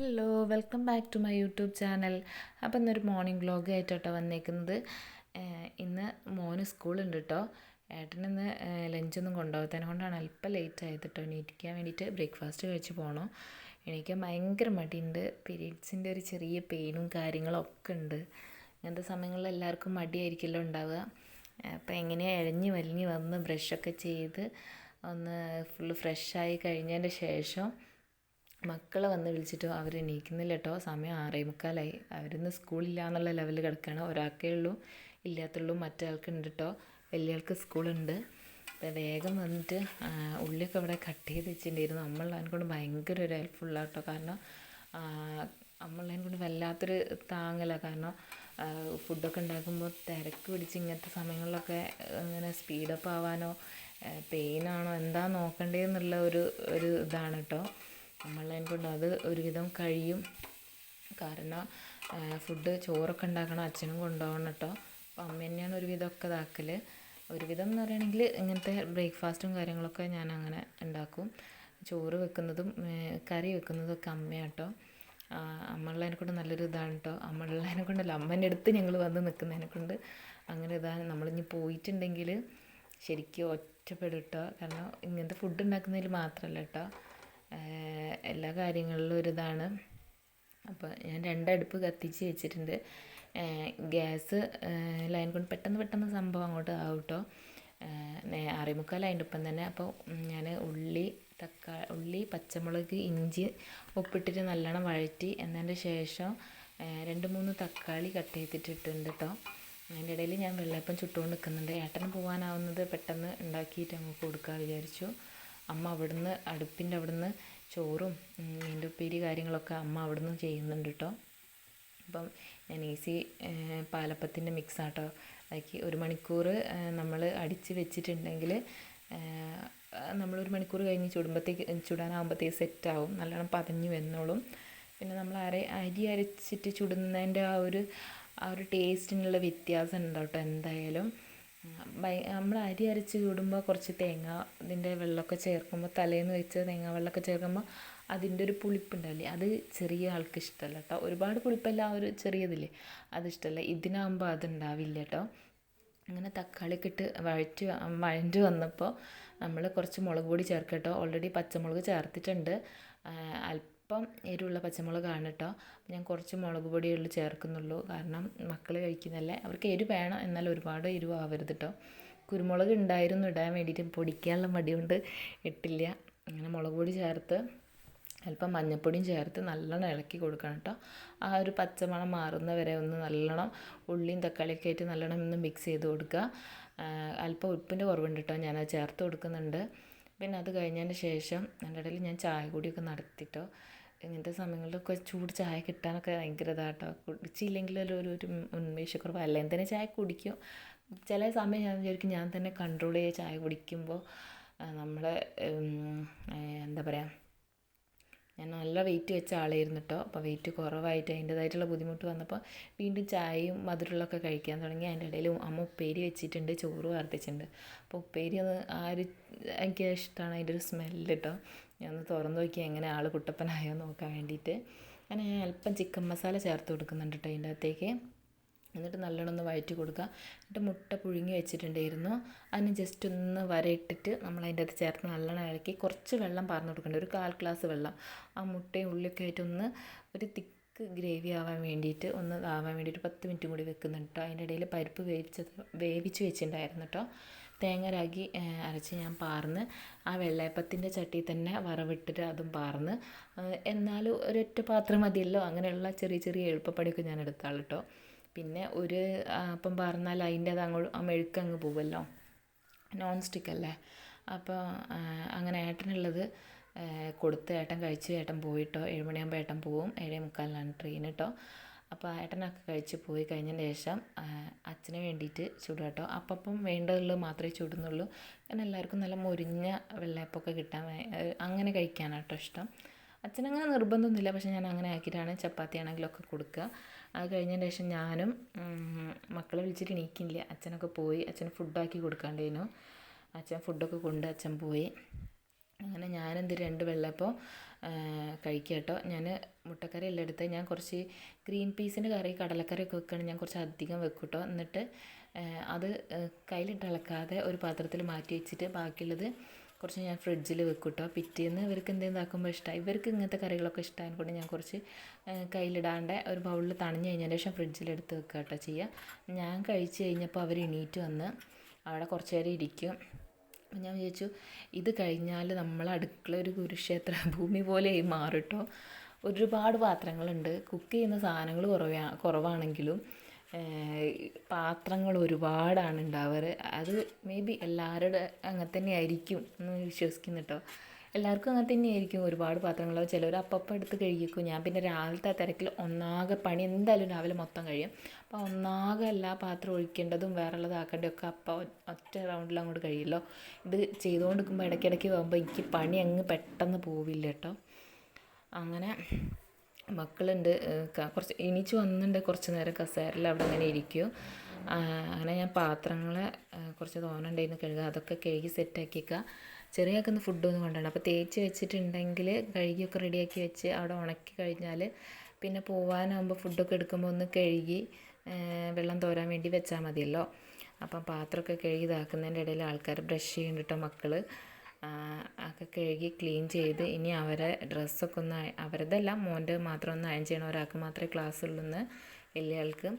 Hello welcome back to my YouTube channel അപ്പോൾ ഇന്നൊരു morning vlog ആയിട്ടോട്ടോ വന്നേക്കുന്നത്. ഇന്ന് മോന് സ്കൂളുണ്ട് കേട്ടോ ഏട്ടനിന്ന് ലഞ്ചൊന്നും കൊണ്ടുപോകത്തേനെ കൊണ്ടാണ് അല്പം ലേറ്റ് ആയത് കേട്ടോ എണീറ്റിക്കാൻ വേണ്ടിയിട്ട് ബ്രേക്ക്ഫാസ്റ്റ് കഴിച്ച് പോകണം എണീക്കാൻ ഭയങ്കര മടിയുണ്ട്. പീരീഡ്സിന്റെ ഒരു ചെറിയ പെയിനും കാര്യങ്ങളും ഒക്കെ ഉണ്ട്. ഇങ്ങനത്തെ സമയങ്ങളിൽ എല്ലാവർക്കും മടിയായിരിക്കുമല്ലോ ഉണ്ടാവുക. അപ്പോൾ എങ്ങനെയാണ് ഇഴഞ്ഞ് വലിഞ്ഞ് വന്ന് ബ്രഷൊക്കെ ചെയ്ത് ഒന്ന് ഫുള്ള് ഫ്രഷായി കഴിഞ്ഞതിന്റെ ശേഷം മക്കളെ വന്ന് വിളിച്ചിട്ടോ അവർ എണീക്കുന്നില്ല കേട്ടോ സമയം ആറേ മുക്കാലായി അവരിന്ന് സ്കൂളില്ല എന്നുള്ള ലെവലിൽ കിടക്കുകയാണ് ഒരാൾക്കേ ഉള്ളൂ ഇല്ലാത്തുള്ളൂ മറ്റേ ആൾക്കുണ്ട് കേട്ടോ വലിയ ആൾക്ക് സ്കൂളുണ്ട് വേഗം വന്നിട്ട് ഉള്ളിയൊക്കെ ഇവിടെ കട്ട് ചെയ്ത് വെച്ചിട്ടുണ്ടായിരുന്നു. നമ്മളുള്ളതിനെ കൊണ്ട് ഭയങ്കര ഒരു ഹെൽപ്ഫുള്ളാണ് കേട്ടോ കാരണം നമ്മളുള്ളതിനെ കൊണ്ട് വല്ലാത്തൊരു താങ്ങലാണ് കാരണം ഫുഡൊക്കെ ഉണ്ടാക്കുമ്പോൾ തിരക്ക് പിടിച്ച് ഇങ്ങനത്തെ സമയങ്ങളിലൊക്കെ ഇങ്ങനെ സ്പീഡപ്പ് ആവാനോ പെയിനാണോ എന്താ നോക്കണ്ടേന്നുള്ള ഒരു ഒരു ഇതാണ് കേട്ടോ നമ്മളതിനെ കൊണ്ട് അത് ഒരുവിധം കഴിയും. കാരണം ഫുഡ് ചോറൊക്കെ ഉണ്ടാക്കണം അച്ഛനും കൊണ്ടുപോകണം കേട്ടോ. അപ്പോൾ അമ്മ തന്നെയാണ് ഒരുവിധമൊക്കെ ഇതാക്കൽ ഒരുവിധം എന്ന് പറയുകയാണെങ്കിൽ ഇങ്ങനത്തെ ബ്രേക്ക്ഫാസ്റ്റും കാര്യങ്ങളൊക്കെ ഞാൻ അങ്ങനെ ഉണ്ടാക്കും. ചോറ് വെക്കുന്നതും കറി വെക്കുന്നതും ഒക്കെ അമ്മയാട്ടോ കേട്ടോ അമ്മയുള്ളതിനെ കൊണ്ട് നല്ലൊരു ഇതാണ് കേട്ടോ. അമ്മയുള്ളതിനെ കൊണ്ടല്ല അമ്മേന്റെ അടുത്ത് ഞങ്ങൾ വന്ന് നിൽക്കുന്നതിനെ കൊണ്ട് അങ്ങനെ ഇതാണ്. നമ്മളിനി പോയിട്ടുണ്ടെങ്കിൽ ശരിക്കും ഒറ്റപ്പെടും കേട്ടോ. കാരണം ഇങ്ങനത്തെ ഫുഡ് ഉണ്ടാക്കുന്നതിൽ മാത്രമല്ല കേട്ടോ. എല്ലാ കാര്യങ്ങളിലും ഒരിതാണ്. അപ്പോൾ ഞാൻ രണ്ടടുപ്പ് കത്തിച്ച് വെച്ചിട്ടുണ്ട്. ഗ്യാസ് ലൈൻ കൊണ്ട് പെട്ടെന്ന് പെട്ടെന്ന് സംഭവം അങ്ങോട്ട് ആവും കേട്ടോ ആറേമുക്കാൽ അതിന്റെ ഒപ്പം തന്നെ അപ്പോൾ ഞാൻ ഉള്ളി തക്കാ ഉള്ളി പച്ചമുളക് ഇഞ്ചി ഉപ്പിട്ടിട്ട് നല്ലോണം വഴറ്റി എന്നതിന്റെ ശേഷം രണ്ട് മൂന്ന് തക്കാളി കട്ട് ചെയ്തിട്ടിട്ടുണ്ട് കേട്ടോ അതിന്റെ ഇടയിൽ ഞാൻ വെള്ളയപ്പം ചുട്ടുകൊണ്ട് നിൽക്കുന്നുണ്ട്. ഏട്ടന് പോകാനാവുന്നത് പെട്ടെന്ന് ഉണ്ടാക്കിയിട്ട് അങ്ങ് കൊടുക്കാൻ വിചാരിച്ചു. അമ്മ അവിടുന്ന് അടുപ്പിന്റെ അവിടുന്ന് ചോറും ഉം, മീന്റെ ഉപ്പേരി കാര്യങ്ങളൊക്കെ അമ്മ അവിടുന്ന് ചെയ്യുന്നുണ്ട് കേട്ടോ അപ്പം ഞാൻ ഈസി പാലപ്പത്തിന്റെ മിക്സാട്ടോ അതാക്കി ഒരു മണിക്കൂർ നമ്മൾ അടിച്ച് വെച്ചിട്ടുണ്ടെങ്കിൽ നമ്മൾ ഒരു മണിക്കൂർ കഴിഞ്ഞ് ചുടുമ്പോഴത്തേക്ക് ചുടാനാകുമ്പോഴത്തേക്ക് സെറ്റാവും. നല്ലോണം പതഞ്ഞു വന്നോളും. പിന്നെ നമ്മൾ അര അരി അരച്ചിട്ട് ചുടുന്നതിന്റെ ആ ഒരു ആ ഒരു ടേസ്റ്റിനുള്ള വ്യത്യാസം ഉണ്ടാവും കേട്ടോ എന്തായാലും നമ്മൾ അരി അരച്ച് ചൂടുമ്പോൾ കുറച്ച് തേങ്ങ ഇതിന്റെ വെള്ളമൊക്കെ ചേർക്കുമ്പോൾ തലേന്ന് വെച്ച തേങ്ങ വെള്ളമൊക്കെ ചേർക്കുമ്പോൾ അതിന്റെ ഒരു പുളിപ്പുണ്ടാവില്ലേ അത് ചെറിയ ആൾക്ക് ഇഷ്ടമല്ല കേട്ടോ ഒരുപാട് പുളിപ്പല്ല ആ ഒരു ചെറിയതില്ലേ അത് ഇഷ്ടമല്ല ഇതിനാകുമ്പോൾ അതുണ്ടാവില്ല കേട്ടോ അങ്ങനെ തക്കാളിയൊക്കെ ഇട്ട് വഴറ്റി വഴഞ്ഞ് വന്നപ്പോൾ നമ്മൾ കുറച്ച് മുളക് പൊടി ചേർക്കട്ടോ ഓൾറെഡി പച്ചമുളക് ചേർത്തിട്ടുണ്ട്. അല്പം എരിവുള്ള പച്ചമുളകാണ് കേട്ടോ. ഞാൻ കുറച്ച് മുളക് പൊടിയുള്ളൂ ചേർക്കുന്നുള്ളൂ. കാരണം മക്കൾ കഴിക്കുന്നല്ലേ. അവർക്ക് എരിവ് വേണം. എന്നാൽ ഒരുപാട് എരിവ് കേട്ടോ. കുരുമുളക് ഉണ്ടായിരുന്നു. ഇടാൻ വേണ്ടിയിട്ട് പൊടിക്കാനുള്ള മടി കൊണ്ട് ഇട്ടില്ല. അങ്ങനെ മുളക് പൊടി ചേർത്ത് അല്പം മഞ്ഞൾപ്പൊടിയും ചേർത്ത് നല്ലോണം ഇളക്കി കൊടുക്കണം കേട്ടോ. ആ ഒരു പച്ചമണം മാറുന്ന വരെ ഒന്ന് നല്ലോണം ഉള്ളിയും തക്കാളിയൊക്കെ ആയിട്ട് നല്ലോണം ഒന്ന് മിക്സ് ചെയ്ത് കൊടുക്കുക. അല്പം ഉപ്പിന്റെ കുറവുണ്ട് കേട്ടോ. ഞാനത് ചേർത്ത് കൊടുക്കുന്നുണ്ട്. പിന്നെ അത് കഴിഞ്ഞതിന് ശേഷം എന്റെ ഇടയിൽ ഞാൻ ചായ കൂടിയൊക്കെ നടത്തിട്ടോ. ഇങ്ങനത്തെ സമയങ്ങളിലൊക്കെ ചൂട് ചായ കിട്ടാനൊക്കെ ഭയങ്കര ഇതാട്ടോ. കുടിച്ചില്ലെങ്കിൽ ഒരു ഒരു ഉന്മേഷക്കുറവ്. അല്ല? എന്തിനാ ചായ കുടിക്കും? ചില സമയം ഞാൻ വിചാരിക്കും ഞാൻ തന്നെ കൺട്രോൾ ചെയ്യുക ചായ കുടിക്കുമ്പോൾ നമ്മളെ എന്താ പറയുക ഞാൻ നല്ല വെയിറ്റ് വെച്ച ആളായിരുന്നു കേട്ടോ അപ്പോൾ വെയിറ്റ് കുറവായിട്ട് അതിന്റേതായിട്ടുള്ള ബുദ്ധിമുട്ട് വന്നപ്പോൾ വീണ്ടും ചായയും മധുരമുള്ളൊക്കെ കഴിക്കാൻ തുടങ്ങി. അതിന്റെ ഇടയിൽ അമ്മ ഉപ്പേരി വെച്ചിട്ടുണ്ട് ചോറ് വർദ്ധിച്ചിട്ടുണ്ട് അപ്പോൾ ഉപ്പേരി ഒന്ന് ആ ഒരു എനിക്ക് ഇഷ്ടമാണ്. അതിന്റെ ഒരു സ്മെല്ല് കേട്ടോ ഞാൻ ഒന്ന് തുറന്ന് നോക്കി എങ്ങനെ ആൾ കുട്ടപ്പനായോ നോക്കാൻ വേണ്ടിയിട്ട്. അങ്ങനെ അല്പം ചിക്കൻ മസാല ചേർത്ത് കൊടുക്കുന്നുണ്ട് കേട്ടോ അതിന്റെ അകത്തേക്ക്. എന്നിട്ട് നല്ലോണം ഒന്ന് വഴറ്റി കൊടുക്കുക. എന്നിട്ട് മുട്ട പുഴുങ്ങി വെച്ചിട്ടുണ്ടായിരുന്നു. അതിന് ജസ്റ്റ് ഒന്ന് വരയിട്ടിട്ട് നമ്മൾ അതിന്റെ അകത്ത് ചേർത്ത് നല്ലോണം ഇളക്കി കുറച്ച് വെള്ളം പറഞ്ഞു കൊടുക്കേണ്ട ഒരു കാൽ ഗ്ലാസ് വെള്ളം. ആ മുട്ടയും ഉള്ളിയൊക്കെ ആയിട്ട് ഒന്ന് ഒരു തിക്ക് ഗ്രേവി ആവാൻ വേണ്ടിയിട്ട് ഒന്ന് ആവാൻ വേണ്ടിയിട്ട് പത്ത് മിനിറ്റ് കൂടി വെക്കുന്നുണ്ട് കേട്ടോ അതിന്റെ ഇടയിൽ പരിപ്പ് വേവിച്ചത് വേവിച്ച് വെച്ചിട്ടുണ്ടായിരുന്നു കേട്ടോ തേങ്ങ രാഗി അരച്ച് ഞാൻ പാർന്ന് ആ വെള്ളയപ്പത്തിന്റെ ചട്ടിയിൽ തന്നെ വറവിട്ടിട്ട് അതും പാർന്ന്. എന്നാലും ഒരൊറ്റ പാത്രം മതിയല്ലോ? അങ്ങനെയുള്ള ചെറിയ ചെറിയ എളുപ്പപ്പണിയൊക്കെ ഞാൻ എടുത്താൾ പിന്നെ ഒരു അപ്പം പാർന്നാൽ അതിന്റെ അത് അങ്ങോട്ട് ആ മെഴുക്കങ്ങ് പോവുമല്ലോ നോൺ സ്റ്റിക്ക് അല്ലേ? അപ്പോൾ അങ്ങനെ ഏട്ടനുള്ളത് കൊടുത്ത് ഏട്ടൻ കഴിച്ച് ഏട്ടൻ പോയിട്ടോ ഏഴുമണിയാകുമ്പോൾ ഏട്ടൻ പോവും. ഏഴേ മുക്കാലിനാണ് ട്രെയിൻ കേട്ടോ അപ്പോൾ ഏട്ടനൊക്കെ കഴിച്ച് പോയി കഴിഞ്ഞതിന് ശേഷം അച്ഛന് വേണ്ടിയിട്ട് ചുടുക കേട്ടോ. അപ്പം വേണ്ടതുള്ളൂ മാത്രമേ ചുടുന്നുള്ളൂ. കാരണം എല്ലാവർക്കും നല്ല മുരിഞ്ഞ വെള്ളയപ്പമൊക്കെ കിട്ടാൻ അങ്ങനെ കഴിക്കാനാണ് കേട്ടോ ഇഷ്ടം. അച്ഛനങ്ങനെ നിർബന്ധമൊന്നുമില്ല. പക്ഷെ ഞാൻ അങ്ങനെ ആക്കിയിട്ടാണ് ചപ്പാത്തി ആണെങ്കിലൊക്കെ കൊടുക്കുക. അത് കഴിഞ്ഞതിന് ശേഷം ഞാനും മക്കളെ വിളിച്ചിട്ട് എണീക്കില്ല. അച്ഛനൊക്കെ പോയി. അച്ഛന് ഫുഡാക്കി കൊടുക്കാണ്ടേനു അച്ഛൻ ഫുഡൊക്കെ കൊണ്ട് അച്ഛൻ പോയി. അങ്ങനെ ഞാനെന്ത് രണ്ട് വെള്ളയപ്പം കഴിക്കുക കേട്ടോ. ഞാൻ മുട്ടക്കറി എല്ലാം എടുത്ത് ഞാൻ കുറച്ച് ഗ്രീൻ പീസിന്റെ കറി കടലക്കറി ഒക്കെ വെക്കുകയാണെങ്കിൽ ഞാൻ കുറച്ച് അധികം വെക്കും കേട്ടോ. എന്നിട്ട് അത് കയ്യിലിട്ട് ഒരു പാത്രത്തിൽ മാറ്റി വെച്ചിട്ട് ബാക്കിയുള്ളത് കുറച്ച് ഞാൻ ഫ്രിഡ്ജിൽ വെക്കും കേട്ടോ. പിറ്റേന്ന് ഇവർക്ക് എന്തെങ്കിലും ഇഷ്ടമായി ഇവർക്ക് ഇങ്ങനത്തെ കറികളൊക്കെ ഇഷ്ടമായത് കൊണ്ട് ഞാൻ കുറച്ച് കയ്യിലിടാണ്ട് ഒരു ബൗളിൽ തണിഞ്ഞ് കഴിഞ്ഞതിന് ശേഷം ഫ്രിഡ്ജിലെടുത്ത് വെക്കുക കേട്ടോ ചെയ്യുക. ഞാൻ കഴിച്ച് കഴിഞ്ഞപ്പോൾ അവർ എണീറ്റ് വന്ന് അവിടെ കുറച്ച് നേരം ഇരിക്കും. അപ്പം ഞാൻ വിചാരിച്ചു ഇത് കഴിഞ്ഞാൽ നമ്മൾ അടുക്കള ഒരു കുരുക്ഷേത്ര ഭൂമി പോലെ മാറും കേട്ടോ ഒരുപാട് പാത്രങ്ങളുണ്ട്. കുക്ക് ചെയ്യുന്ന സാധനങ്ങൾ കുറവാ കുറവാണെങ്കിലും പാത്രങ്ങൾ ഒരുപാടാണ് ഉണ്ടാവാറ്. അത് മേ ബി എല്ലാവരുടെ അങ്ങനെ തന്നെ ആയിരിക്കും എന്ന് വിശ്വസിക്കുന്നു കേട്ടോ എല്ലാവർക്കും അങ്ങനെ തന്നെയായിരിക്കും. ഒരുപാട് പാത്രങ്ങൾ ചിലർ അപ്പപ്പം എടുത്ത് കഴുകിക്കും ഞാൻ പിന്നെ രാവിലത്തെ തിരക്കിൽ ഒന്നാകെ പണി എന്തായാലും രാവിലെ മൊത്തം കഴിയും. അപ്പോൾ ഒന്നാകെ എല്ലാ പാത്രം ഒഴിക്കേണ്ടതും വേറെ ഉള്ളതാക്കേണ്ടതൊക്കെ അപ്പം ഒറ്റ റൗണ്ടിൽ അങ്ങോട്ട് കഴിയുമല്ലോ. ഇത് ചെയ്തുകൊണ്ടിരിക്കുമ്പോൾ ഇടയ്ക്കിടയ്ക്ക് പോകുമ്പോൾ എനിക്ക് പണി അങ്ങ് പെട്ടെന്ന് പോവില്ല കേട്ടോ. അങ്ങനെ മക്കളുണ്ട് കുറച്ച് എണീച്ച് വന്നിട്ടുണ്ട് കുറച്ച് നേരം. കസേരയിൽ അവിടെ അങ്ങനെ ഇരിക്കും. അങ്ങനെ ഞാൻ പാത്രങ്ങൾ കുറച്ച് തോനുണ്ടായിരുന്നു കഴുകുക അതൊക്കെ കഴുകി സെറ്റാക്കിക്കുക ചെറിയാക്കുന്ന ഫുഡൊന്നും കൊണ്ടാണ് അപ്പോൾ തേച്ച് വെച്ചിട്ടുണ്ടെങ്കിൽ കഴുകിയൊക്കെ റെഡിയാക്കി വെച്ച് അവിടെ ഉണക്കി കഴിഞ്ഞാൽ പിന്നെ പോവാനാകുമ്പോൾ ഫുഡൊക്കെ എടുക്കുമ്പോൾ ഒന്ന് കഴുകി വെള്ളം തോരാൻ വേണ്ടി വെച്ചാൽ മതിയല്ലോ. അപ്പം പാത്രമൊക്കെ കഴുകി ഇതാക്കുന്നതിന്റെ ഇടയിൽ ആൾക്കാർ ബ്രഷ് ചെയ്യുന്നുണ്ട് മക്കൾ ഒക്കെ കഴുകി ക്ലീൻ ചെയ്ത് ഇനി അവരെ ഡ്രസ്സൊക്കെ ഒന്ന് അവരതല്ല മോന്റെ മാത്രം ഒന്ന് അയൺ ചെയ്യണം. ഒരാൾക്ക് മാത്രമേ ക്ലാസ് ഉള്ളൂ എന്ന് വലിയ ആൾക്ക്.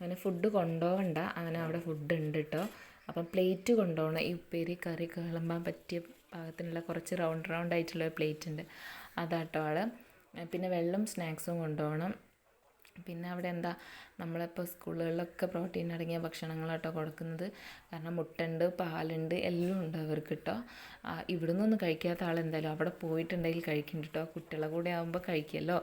അവന് ഫുഡ് കൊണ്ടുപോകണ്ട അങ്ങനെ അവിടെ ഫുഡ് ഉണ്ട് കേട്ടോ അപ്പം പ്ലേറ്റ് കൊണ്ടുപോകണം ഈ ഉപ്പേരി കറി കിളമ്പാൻ പറ്റിയ പാകത്തിനുള്ള കുറച്ച് റൗണ്ട് റൗണ്ട് ആയിട്ടുള്ള പ്ലേറ്റ് ഉണ്ട് അതാട്ടോ ആൾ പിന്നെ വെള്ളം സ്നാക്സും കൊണ്ടുപോകണം പിന്നെ അവിടെ എന്താ നമ്മളിപ്പോൾ സ്കൂളുകളിലൊക്കെ പ്രോട്ടീൻ അടങ്ങിയ ഭക്ഷണങ്ങളാട്ടോ കൊടുക്കുന്നത്. കാരണം മുട്ടുണ്ട് പാലുണ്ട് എല്ലാം ഉണ്ട് അവർക്ക് കേട്ടോ ഇവിടെ നിന്നൊന്നും കഴിക്കാത്ത ആളെന്തായാലും അവിടെ പോയിട്ടുണ്ടെങ്കിൽ കഴിക്കുന്നുണ്ട് കേട്ടോ കുട്ടികളെ കൂടെ ആകുമ്പോൾ കഴിക്കുമല്ലോ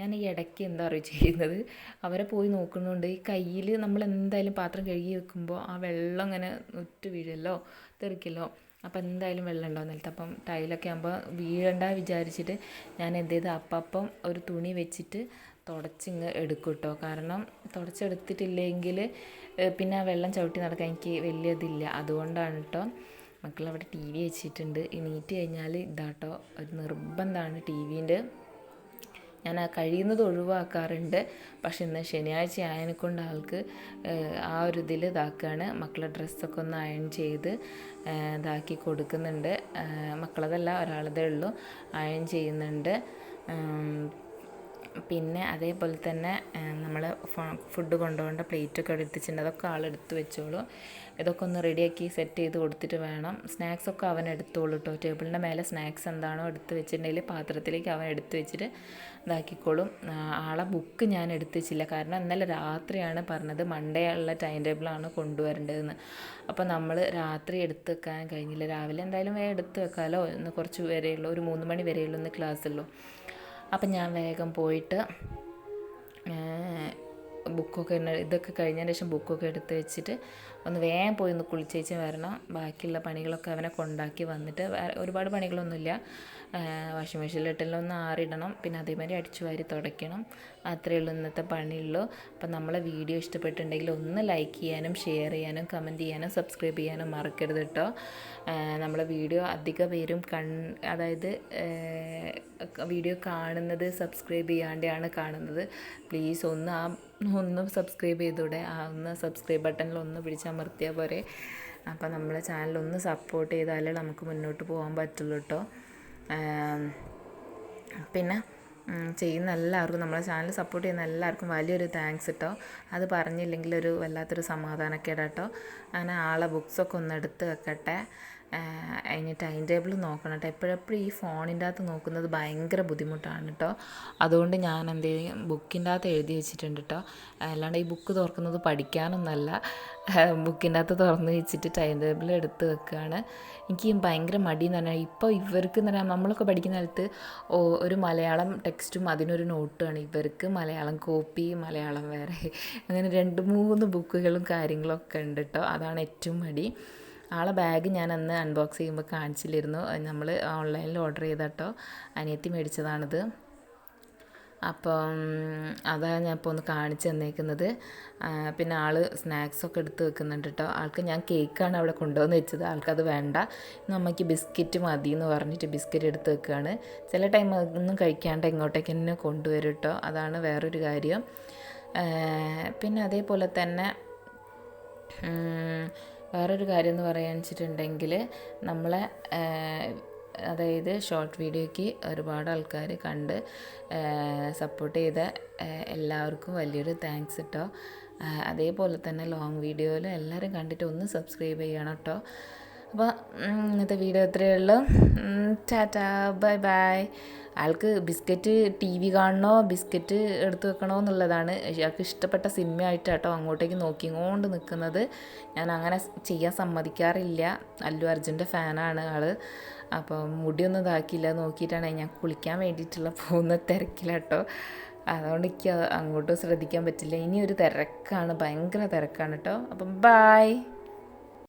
ഞാൻ ഈ ഇടയ്ക്ക് എന്താ പറയുക ചെയ്യുന്നത്? അവരെ പോയി നോക്കുന്നുണ്ട് ഈ കയ്യിൽ നമ്മൾ എന്തായാലും പാത്രം കഴുകി വെക്കുമ്പോൾ ആ വെള്ളം ഇങ്ങനെ ഒറ്റ വീഴല്ലോ തെറിക്കല്ലോ. അപ്പം എന്തായാലും വെള്ളം ഉണ്ടാവും നിലത്ത്? അപ്പം ടൈലൊക്കെ ആകുമ്പോൾ വീഴണ്ട വിചാരിച്ചിട്ട് ഞാൻ എന്ത് ചെയ്ത് അപ്പം ഒരു തുണി വെച്ചിട്ട് തുടച്ചിങ്ങ് എടുക്കും കേട്ടോ കാരണം തുടച്ചെടുത്തിട്ടില്ലെങ്കിൽ പിന്നെ ആ വെള്ളം ചവിട്ടി നടക്കാൻ എനിക്ക് വലിയ ഇതില്ല അതുകൊണ്ടാണ് കേട്ടോ മക്കളവിടെ ടി വി വെച്ചിട്ടുണ്ട്. എണീറ്റ് കഴിഞ്ഞാൽ ഇതാട്ടോ ഒരു നിർബന്ധമാണ് ടി വിന്റെ. ഞാൻ ആ കഴിയുന്നത് ഒഴിവാക്കാറുണ്ട്. പക്ഷെ ഇന്ന് ശനിയാഴ്ച ആയതിനെ കൊണ്ട് ആൾക്ക് ആ ഒരു ഇതിൽ ഇതാക്കുകയാണ് മക്കളെ ഡ്രസ്സൊക്കെ ഒന്ന് അയൺ ചെയ്ത് ഇതാക്കി കൊടുക്കുന്നുണ്ട്. മക്കളതല്ല ഒരാളതേ ഉള്ളൂ. അയൺ ചെയ്യുന്നുണ്ട്. പിന്നെ അതേപോലെ തന്നെ നമ്മൾ ഫുഡ് കൊണ്ടുപോകേണ്ട പ്ലേറ്റൊക്കെ എടുത്തിട്ടുണ്ട്. അതൊക്കെ ആളെടുത്ത് വെച്ചോളൂ. ഇതൊക്കെ ഒന്ന് റെഡിയാക്കി സെറ്റ് ചെയ്ത് കൊടുത്തിട്ട് വേണം. സ്നാക്സ് ഒക്കെ അവൻ എടുത്തോളൂ കേട്ടോ ടേബിളിന്റെ മേലെ സ്നാക്സ് എന്താണോ എടുത്ത് വെച്ചിട്ടുണ്ടെങ്കിൽ പാത്രത്തിലേക്ക് അവൻ എടുത്ത് വെച്ചിട്ട് ഇതാക്കിക്കോളും. ആളെ ബുക്ക് ഞാൻ എടുത്ത് വെച്ചില്ല കാരണം ഇന്നലെ രാത്രിയാണ് പറഞ്ഞത് മൺഡേ ഉള്ള ടൈം ടേബിളാണ് കൊണ്ടുവരേണ്ടതെന്ന്. അപ്പോൾ നമ്മൾ രാത്രി എടുത്ത് വെക്കാൻ കഴിഞ്ഞില്ല. രാവിലെ എന്തായാലും വേഗം എടുത്ത് വെക്കാമല്ലോ ഇന്ന് കുറച്ച് വരെയുള്ളൂ. ഒരു മൂന്ന് മണി വരെയുള്ളൂ ഇന്ന് ക്ലാസ്സുള്ളൂ അപ്പം ഞാൻ വേഗം പോയിട്ട് ബുക്കൊക്കെ ഇതൊക്കെ കഴിഞ്ഞതിന് ശേഷം ബുക്കൊക്കെ എടുത്ത് വെച്ചിട്ട് ഒന്ന് വേഗം പോയി ഒന്ന് കുളിച്ചേച്ച് വരണം. ബാക്കിയുള്ള പണികളൊക്കെ അവനെ കൊണ്ടാക്കി വന്നിട്ട് ഒരുപാട് പണികളൊന്നുമില്ല. വാഷിംഗ് മെഷീനിലിട്ടെല്ലാം ഒന്ന് ആറിടണം. പിന്നെ അതേമാതിരി അടിച്ചു വാരി തുടയ്ക്കണം. അത്രയേ ഉള്ളൂ ഇന്നത്തെ പണിയുള്ളൂ. അപ്പം നമ്മളെ വീഡിയോ ഇഷ്ടപ്പെട്ടിട്ടുണ്ടെങ്കിൽ ഒന്ന് ലൈക്ക് ചെയ്യാനും ഷെയർ ചെയ്യാനും കമന്റ് ചെയ്യാനും സബ്സ്ക്രൈബ് ചെയ്യാനും മറക്കരുത് കേട്ടോ. നമ്മളെ വീഡിയോ അധിക പേരും കൺ അതായത് വീഡിയോ കാണുന്നത് സബ്സ്ക്രൈബ് ചെയ്യാണ്ടാണ് കാണുന്നത്. പ്ലീസ് ഒന്ന് ആ ഒന്ന് സബ്സ്ക്രൈബ് ചെയ്തൂടെ? ആ ഒന്ന് സബ്സ്ക്രൈബ് ബട്ടണിൽ ഒന്ന് പിടിച്ചമർത്തിയാൽ പോരെ. അപ്പോൾ നമ്മളെ ചാനൽ ഒന്ന് സപ്പോർട്ട് ചെയ്താലേ നമുക്ക് മുന്നോട്ട് പോകാൻ പറ്റുള്ളൂ കേട്ടോ പിന്നെ ചെയ്യുന്ന എല്ലാവർക്കും നമ്മളെ ചാനൽ സപ്പോർട്ട് ചെയ്യുന്ന എല്ലാവർക്കും വലിയൊരു താങ്ക്സ് കേട്ടോ അത് പറഞ്ഞില്ലെങ്കിൽ ഒരു വല്ലാത്തൊരു സമാധാനക്കേടാട്ടോ അങ്ങനെ ആളെ ബുക്സൊക്കെ ഒന്ന് എടുത്ത് വെക്കട്ടെ. അതിന് ടൈം ടേബിൾ നോക്കണം കേട്ടോ എപ്പോഴെപ്പോഴും ഈ ഫോണിന്റെ അകത്ത് നോക്കുന്നത് ഭയങ്കര ബുദ്ധിമുട്ടാണ് കേട്ടോ അതുകൊണ്ട് ഞാൻ എന്ത് ചെയ്യും? ബുക്കിന്റെ അകത്ത് എഴുതി വെച്ചിട്ടുണ്ട് കേട്ടോ അല്ലാണ്ട് ഈ ബുക്ക് തുറക്കുന്നത് പഠിക്കാനൊന്നല്ല. ബുക്കിന്റെ അകത്ത് തുറന്ന് വെച്ചിട്ട് ടൈം ടേബിൾ എടുത്ത് വെക്കുകയാണ് എനിക്ക് ഭയങ്കര മടി എന്ന് പറഞ്ഞാൽ ഇപ്പോൾ ഇവർക്ക് എന്ന് പറഞ്ഞാൽ നമ്മളൊക്കെ പഠിക്കുന്ന കാലത്ത് ഒരു മലയാളം ടെക്സ്റ്റും അതിനൊരു നോട്ടുമാണ്. ഇവർക്ക് മലയാളം കോപ്പി മലയാളം വേറെ അങ്ങനെ രണ്ട് മൂന്ന് ബുക്കുകളും കാര്യങ്ങളൊക്കെ ഉണ്ട് കേട്ടോ അതാണ് ഏറ്റവും മടി. ആളെ ബാഗ് ഞാൻ അന്ന് അൺബോക്സ് ചെയ്യുമ്പോൾ കാണിച്ചില്ലായിരുന്നു നമ്മൾ ഓൺലൈനിൽ ഓർഡർ ചെയ്ത കേട്ടോ അനിയത്തി മേടിച്ചതാണിത്. അപ്പം അതാണ് ഞാൻ ഇപ്പോൾ ഒന്ന് കാണിച്ചു തന്നേക്കുന്നത്. പിന്നെ ആൾ സ്നാക്സൊക്കെ എടുത്ത് വെക്കുന്നുണ്ട് കേട്ടോ ആൾക്ക് ഞാൻ കേക്കാണ് അവിടെ കൊണ്ടുവന്ന് വെച്ചത്. ആൾക്കത് വേണ്ട. അമ്മയ്ക്ക് ബിസ്ക്കറ്റ് മതി എന്ന് പറഞ്ഞിട്ട് ബിസ്ക്കറ്റ് എടുത്ത് വെക്കുകയാണ് ചില ടൈം ഒന്നും കഴിക്കാണ്ട് ഇങ്ങോട്ടേക്ക് തന്നെ കൊണ്ടുവരും കേട്ടോ അതാണ് വേറൊരു കാര്യം. പിന്നെ അതേപോലെ തന്നെ വേറൊരു കാര്യം എന്ന് പറയാന്ന് വെച്ചിട്ടുണ്ടെങ്കിൽ നമ്മളെ അതായത് ഷോർട്ട് വീഡിയോയ്ക്ക് ഒരുപാട് ആൾക്കാർ കണ്ട് സപ്പോർട്ട് ചെയ്ത എല്ലാവർക്കും വലിയൊരു താങ്ക്സ് കേട്ടോ അതേപോലെ തന്നെ ലോങ് വീഡിയോയിൽ എല്ലാവരും കണ്ടിട്ട് ഒന്ന് സബ്സ്ക്രൈബ് ചെയ്യണം കേട്ടോ അപ്പോൾ ഇന്നത്തെ വീഡിയോ ഇത്രയേ ഉള്ളൂ. Tata bye bye. ആൾക്ക് ബിസ്ക്കറ്റ് ടി വി കാണണോ ബിസ്ക്കറ്റ് എടുത്ത് വെക്കണോ എന്നുള്ളതാണ്. അയാൾക്ക് ഇഷ്ടപ്പെട്ട സിനിമയായിട്ടാട്ടോ അങ്ങോട്ടേക്ക് നോക്കിക്കൊണ്ട് നിൽക്കുന്നത് ഞാൻ അങ്ങനെ ചെയ്യാൻ സമ്മതിക്കാറില്ല. അല്ലു അർജുന്റെ ഫാനാണ് ആൾ അപ്പോൾ മുടിയൊന്നും ഇതാക്കിയില്ല. നോക്കിയിട്ടാണ് ഞാൻ കുളിക്കാൻ വേണ്ടിയിട്ടുള്ള പോകുന്ന തിരക്കിലാട്ടോ. അതുകൊണ്ട് എനിക്ക് അങ്ങോട്ടും ശ്രദ്ധിക്കാൻ പറ്റില്ല. ഇനി ഒരു തിരക്കാണ്. ഭയങ്കര തിരക്കാണ് കേട്ടോ അപ്പം ബായ്